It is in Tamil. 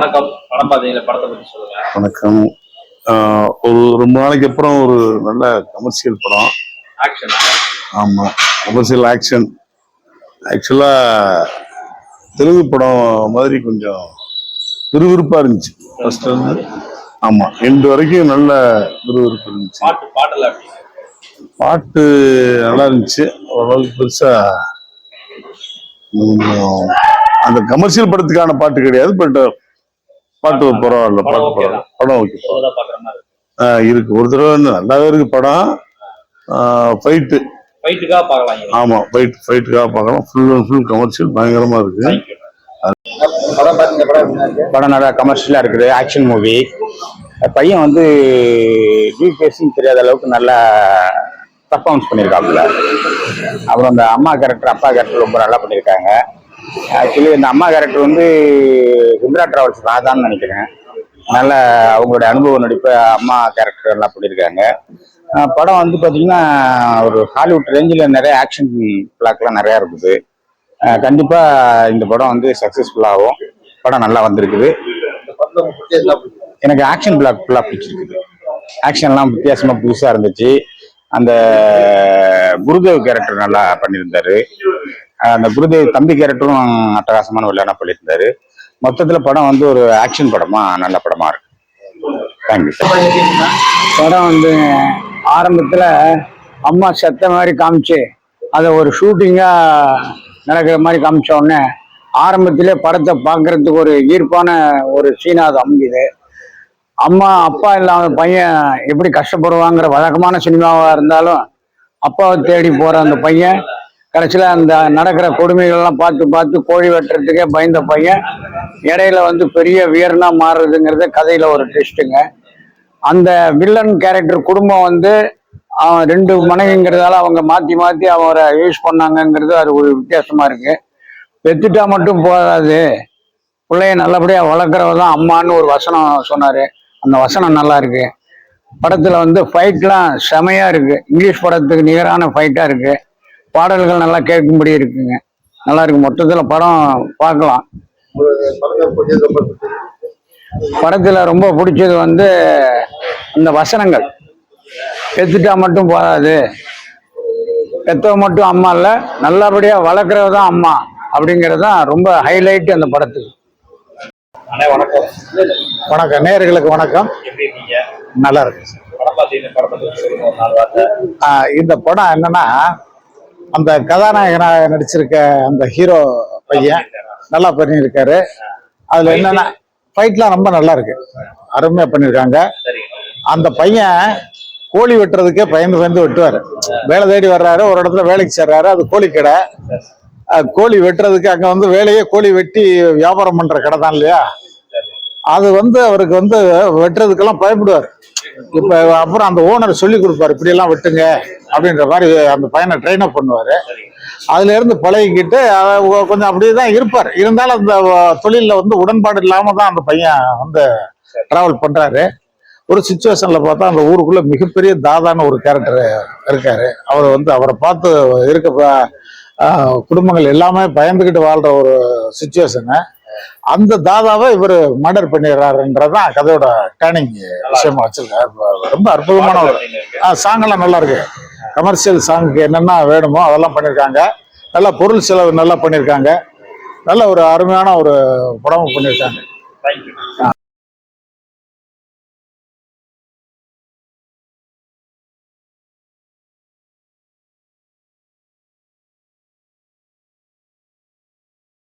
வணக்கம். படம் பார்த்தீங்களா படத்தை பத்தி சொல்லுங்க. வணக்கம். ஒரு ரொம்ப நாளைக்கு அப்புறம் ஒரு நல்ல கமர்ஷியல் படம். ஆக்ஷன் ஆமா கமர்ஷியல் ஆக்ஷன் ஆக்சுவலா தெலுங்கு படம் மாதிரி கொஞ்சம் விறுவிறுப்பா இருந்துச்சு. ஃபர்ஸ்ட் வந்து ஆமா எண்டு வரைக்கும் நல்ல விறுவிறுப்பு இருந்துச்சு. பாட்டு பாடல பாட்டு நல்லா இருந்துச்சு. ஓரளவுக்கு பெருசா உம், அந்த கமர்ஷியல் படத்துக்கான பாட்டு கிடையாது பட் பாட்டு பரவாயில்ல படம் பாட்டு பரவாயில்ல படம். ஓகே. சொல்லுதா பாக்குற மாதிரி இருக்கு. ஒரு தடவை நல்லாவே இருக்கு படம். ஃபைட்டு ஃபைட்டுக்காக பார்க்கலாம் இங்க. ஆமா ஃபைட் ஃபைட்டுக்காக பார்க்கலாம். ஃபுல் அண்ட் ஃபுல் கமர்ஷியல் பயங்கரமா இருக்கு. படம் பார்த்தீங்க படம்? படம் நல்லா கமர்ஷியலாக இருக்குது. ஆக்ஷன் மூவி பையன் வந்து டிபிஎஸ்சின்னு தெரியாத அளவுக்கு நல்லா பர்ஃபார்மன்ஸ் பண்ணியிருக்காப்புல. அப்புறம் அந்த அம்மா கேரக்டர் அப்பா கேரக்டர் ரொம்ப நல்லா பண்ணியிருக்காங்க. ஆக்சுவலி இந்த அம்மா கேரக்டர் வந்து சுந்தரா டிராவல்ஸ் ராதான்னு நினைக்கிறேன். நல்ல அவங்களுடைய அனுபவ நடிப்பை அம்மா கேரக்டர் நல்லா பண்ணியிருக்காங்க. படம் வந்து பார்த்தீங்கன்னா ஒரு ஹாலிவுட் ரேஞ்சில் நிறைய ஆக்ஷன் பிளாக்லாம் நிறையா இருக்குது. கண்டிப்பாக இந்த படம் வந்து சக்ஸஸ்ஃபுல்லாகவும் படம் நல்லா வந்திருக்குது. எனக்கு ஆக்ஷன் பிளாக் ஃபுல்லாக பிடிச்சிருக்குது. ஆக்ஷன்லாம் வித்தியாசமாக புதுசாக இருந்துச்சு. அந்த குருதேவ் கேரக்டர் நல்லா பண்ணியிருந்தாரு. அந்த குருதேவ் தம்பி கேரக்டரும் அட்டகாசமான விளையாட பண்ணியிருந்தாரு மொத்தத்துல படம் வந்து ஒரு ஆக்ஷன் படமா நல்ல படமா இருக்கு. தேங்க்யூ சார் படம் வந்து ஆரம்பத்தில் அம்மா செத்த மாதிரி காமிச்சு அதை ஒரு ஷூட்டிங்காக நடக்கிற மாதிரி காமிச்ச உடனே ஆரம்பத்திலே படத்தை பார்க்கறதுக்கு ஒரு ஈர்ப்பான ஒரு சீனா அது அமைஞ்சுது. அம்மா அப்பா இல்லாத பையன் எப்படி கஷ்டப்படுவாங்கிற வழக்கமான சினிமாவாக இருந்தாலும் அப்பாவை தேடி போகிற அந்த பையன் கடைசியில் அந்த நடக்கிற கொடுமைகள்லாம் பார்த்து பார்த்து கோழி வெட்டுறதுக்கே பயந்த பையன். இடையில வந்து பெரிய வீரனா மாறுறதுங்கிறது கதையில் ஒரு ட்விஸ்ட்டுங்க அந்த வில்லன் கேரக்டர் குடும்பம் வந்து அவன் ரெண்டு மனைவிங்கிறதால அவங்க மாத்தி மாத்தி அவரை யூஸ் பண்ணாங்கங்கிறது அது ஒரு வித்தியாசமா இருக்கு. பெத்துட்டா மட்டும் போதாது. பிள்ளைய நல்லபடியா வளர்க்குறவ தான் அம்மான்னு ஒரு வசனம் சொன்னாரு. அந்த வசனம் நல்லா இருக்கு. படத்துல வந்து ஃபைட்லாம் செமையா இருக்கு. இங்கிலீஷ் படத்துக்கு நிகரான ஃபைட்டா இருக்கு. பாடல்கள் நல்லா கேட்கும்படி இருக்குங்க. நல்லா இருக்கு. மொத்தத்துல படம் பார்க்கலாம். படத்துல ரொம்ப பிடிச்சது. வந்து அந்த வசனங்கள். பெத்துட்டா மட்டும் போதாது. பெத்தவ மட்டும் அம்மா இல்ல. நல்லபடியா வளர்க்கறவ தான் அம்மா அப்படிங்கிறது தான் ரொம்ப ஹைலைட் அந்த படத்துக்கு. அண்ணே வணக்கம். வணக்கம். நேயர்களுக்கு வணக்கம். நல்லா இருக்கு இந்த படம் என்னன்னா அந்த கதாநாயகனாக நடிச்சிருக்க அந்த ஹீரோ பையன் நல்லா பண்ணியிருக்காரு. அதுல என்னன்னா ஃபைட்லாம் ரொம்ப நல்லா இருக்கு. அருமையா பண்ணியிருக்காங்க. அந்த பையன் கோழி வெட்டுறதுக்கே பயந்து பயந்து வெட்டுவாரு. வேலை தேடி வர்றாரு ஒரு இடத்துல வேலைக்கு சேர்றாரு அது கோழி கடை கோழி வெட்டுறதுக்கு அங்க வந்து வேலையே கோழி வெட்டி வியாபாரம் பண்ற கடை தான் இல்லையா? அது வந்து அவருக்கு வந்து வெட்டுறதுக்கெல்லாம் பயப்படுவார். இப்ப அப்புறம் அந்த ஓனர் சொல்லி கொடுப்பாரு இப்படி எல்லாம் வெட்டுங்க அப்படின்ற மாதிரி அந்த பையனை ட்ரெயின் அப் பண்ணுவாரு. அதுல இருந்து பழகிக்கிட்டு கொஞ்சம் அப்படியே தான் இருப்பார். இருந்தாலும் அந்த தொழில வந்து உடன்பாடு இல்லாம தான் அந்த பையன் வந்து டிராவல் பண்றாரு. ஒரு சுச்சுவேஷன்ல பார்த்தா அந்த ஊருக்குள்ள மிகப்பெரிய தாதான ஒரு கேரக்டர் இருக்காரு. அவர் வந்து அவரை பார்த்து இருக்க குடும்பங்கள் எல்லாமே பயந்துகிட்டு வாழ்ற ஒரு சுச்சுவேஷனு அந்த தாதாவை இவர் மர்டர் பண்ணிடுறாருன்றதான் கதையோட டேர்னிங் விஷயமா வச்சிருக்காரு. ரொம்ப அற்புதமான ஒரு சாங் எல்லாம் நல்லா இருக்கு. கமர்ஷியல் சாங்க்கு என்னென்ன வேணுமோ அதெல்லாம் பண்ணியிருக்காங்க நல்லா பொருள் செலவு நல்லா பண்ணியிருக்காங்க நல்ல ஒரு அருமையான ஒரு படம் பண்ணியிருக்காங்க